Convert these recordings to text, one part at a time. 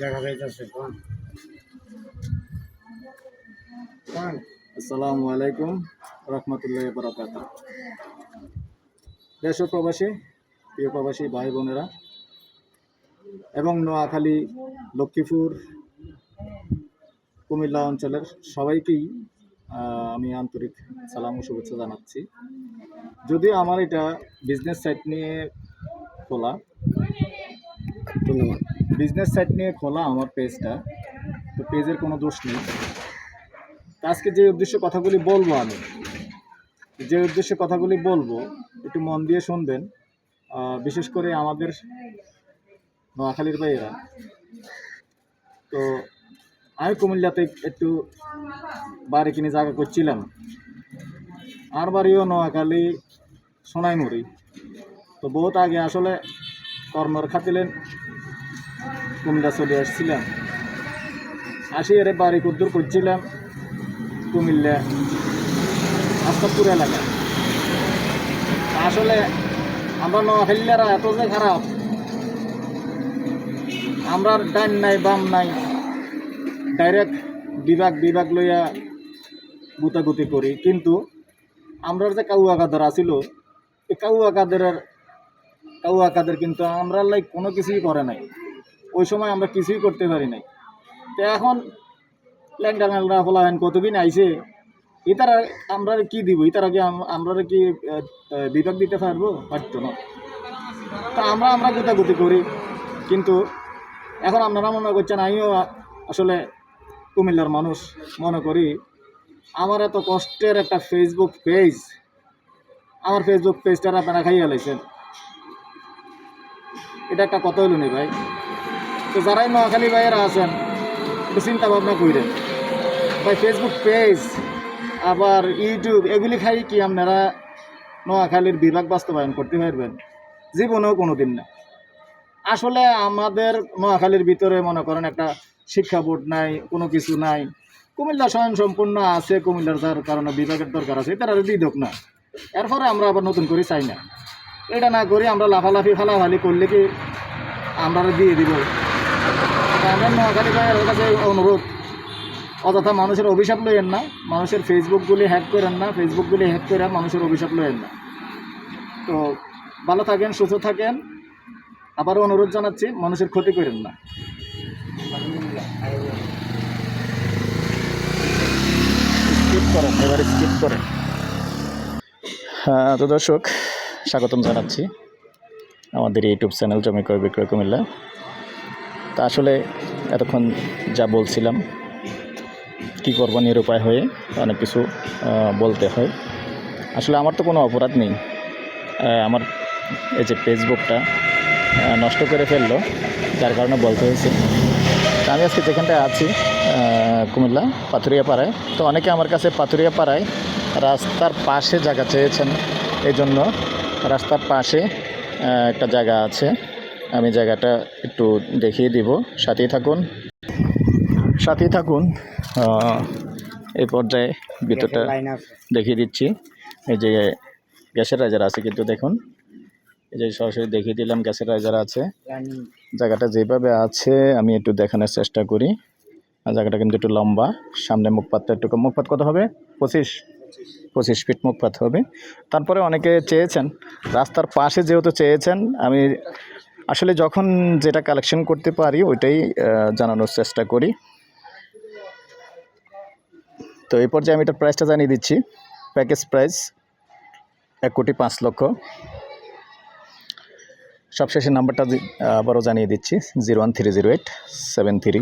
দেখা যাইতেছে আসসালামু আলাইকুম রহমতুল্লাহ বরকাত দেশ প্রবাসী, প্রিয় প্রবাসী ভাই বোনেরা, এবং নোয়াখালী, লক্ষ্মীপুর, কুমিল্লা অঞ্চলের সবাইকেই আমি আন্তরিক সালাম ও শুভেচ্ছা জানাচ্ছি। যদিও আমার এটা বিজনেস সাইট নিয়ে খোলা ধন্যবাদ। বিজনেস সাইট নিয়ে খোলা আমার পেজটা তো পেজের কোনো দোষ নেই। আজকে যে উদ্দেশ্যে কথাগুলি বলব আমি, যে উদ্দেশ্যে কথাগুলি বলব, একটু মন দিয়ে শুনবেন। বিশেষ করে আমাদের নোয়াখালীর ভাইয়েরা। তো আমি কুমিল্লাতে একটু বাড়ি কিনে জায়গা করছিলাম। আর বাড়িও নোয়াখালী সোনাইমুড়ি। তো বহুত আগে আসলে কর্মর খাতিলেন কুমিল্লা চলে আসছিলাম। আসি এর বাড়ি কুদ্দুর করছিলাম কুমিল্লা আস্তাপুর এলাকা আসলে আমরা নোয়াখালীরা এত যে খারাপ আমরা ডান নাই, বাম নাই ডাইরেক্ট বিভাগ বিভাগ লইয়া গুতাগুতি করি। কিন্তু আমরা যে কাউয়া কাদের আছিল, এই কাউয়া কাদের কাউয়া কাদের, কিন্তু আমরা লাইক কোনো কিছুই করে নাই। ওই সময় আমরা কিছুই করতে পারি নাই। তো এখন ল্যাংডা ল্যাংডা ফলাহেন কতদিন আইছে, ইতারা আমরা কি দিব? ইতারা কি আম- আমরা কি বিভাগ দিতে পারব? পারতো না। তা আমরা আমরা গুতাগুতি করি। কিন্তু এখন আপনারা মনে করছেন, আমিও আসলে কুমিল্লার মানুষ, মনে করি আমার এত কষ্টের একটা ফেসবুক পেজ আমার ফেসবুক পেজটা আপনারা খাইয়ে লাইছেন। এটা একটা কথা হইল নি ভাই। তো যারাই নোয়াখালী ভাইয়েরা আছেন, একটু চিন্তা ভাবনা করেন ভাই ফেসবুক পেজ আবার ইউটিউব এগুলি খাই কি আপনারা নোয়াখালীর বিভাগ বাস্তবায়ন করতে পারবেন? জীবনেও কোনো দিন না। আসলে আমাদের নোয়াখালীর ভিতরে মনে করেন একটা শিক্ষা বোর্ড নাই, কোনো কিছু নাই। কুমিল্লা স্বয়ং সম্পূর্ণ আছে, কুমিল্লার যার কারণে বিভাগের দরকার আছে তারা দিয়ে হোক না। এরপরে আমরা আবার নতুন করে চাই না। এটা না করি আমরা লাফালাফি, ফালাফালি করলে কি আমরা দিয়ে দিব? আমরা নোয়াখালী ভাইয়ের কাছে অনুরোধ, অযথা মানুষের অভিশাপ লইয়েন না, মানুষের ফেসবুকগুলি হ্যাক করেন না ফেসবুকগুলি হ্যাক করে মানুষের অভিশাপ লইয়েন না। তো ভালো থাকেন, সুস্থ থাকেন আবারও অনুরোধ জানাচ্ছি, মানুষের ক্ষতি করেন না। স্কিপ করেন, এবার স্কিপ করেন। হ্যাঁ তো দর্শক স্বাগতম জানাচ্ছি আমাদের ইউটিউব চ্যানেল জমি ক্রয় বিক্রয় কুমিল্লা। তা আসলে এতক্ষণ যা বলছিলাম, কী করব নিরুপায় হয়ে অনেক কিছু বলতে হয়। আসলে আমার তো কোনো অপরাধ নেই। আমার এই যে ফেসবুকটা নষ্ট করে ফেলল, যার কারণে বলতে হয়েছে। আমি আজকে যেখানটায় আছি কুমিল্লা পাথুরিয়া পাড়ায় তো অনেকে আমার কাছে পাথুরিয়া পাড়ায় রাস্তার পাশে জায়গা চেয়েছেন এই জন্য রাস্তার পাশে একটা জায়গা আছে। আমি জায়গাটা একটু দেখিয়ে দিব। সাথেই থাকুন। সাথেই থাকুন। এই পর্যায়ে ভিতরটা দেখিয়ে দিচ্ছি। এই যে গ্যাসের রাইজার আছে কিন্তু দেখুন। এই যে সরাসরি দেখিয়ে দিলাম গ্যাসের রাইজার আছে। জায়গাটা যেভাবে আছে আমি একটু দেখানোর চেষ্টা করি। আর জায়গাটা কিন্তু একটু লম্বা। সামনে মুখপাতটা একটু। মুখপাত কত হবে? পঁচিশ। পঁচিশ ফিট মুখপাত হবে। তারপরে অনেকে চেয়েছেন, রাস্তার পাশে যেহেতু চেয়েছেন, আমি আসলে যখন যেটা কালেকশন করতে পারি, ওইটাই জানানোর চেষ্টা করি। তো এই পর্যায়ে আমি এটার প্রাইসটা জানিয়ে দিচ্ছি। প্যাকেজ প্রাইস এক কোটি পাঁচ লক্ষ। সবশেষে নাম্বারটা আবারও জানিয়ে দিচ্ছি zero one three zero eight seven three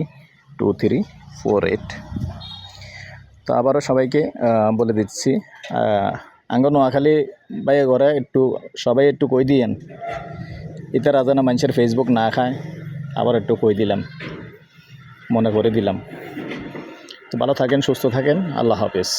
two three four eight তো আবারও সবাইকে বলে দিচ্ছি আঙ্গ নোয়াখালী বাই ঘরে একটু, সবাই একটু কই দিয়েন। ইতার আজানা মানুষের ফেসবুক না খায়, আবার একটু কই দিলাম, মনে করে দিলাম। তো ভালো থাকেন, সুস্থ থাকেন, আল্লাহ হাফেজ।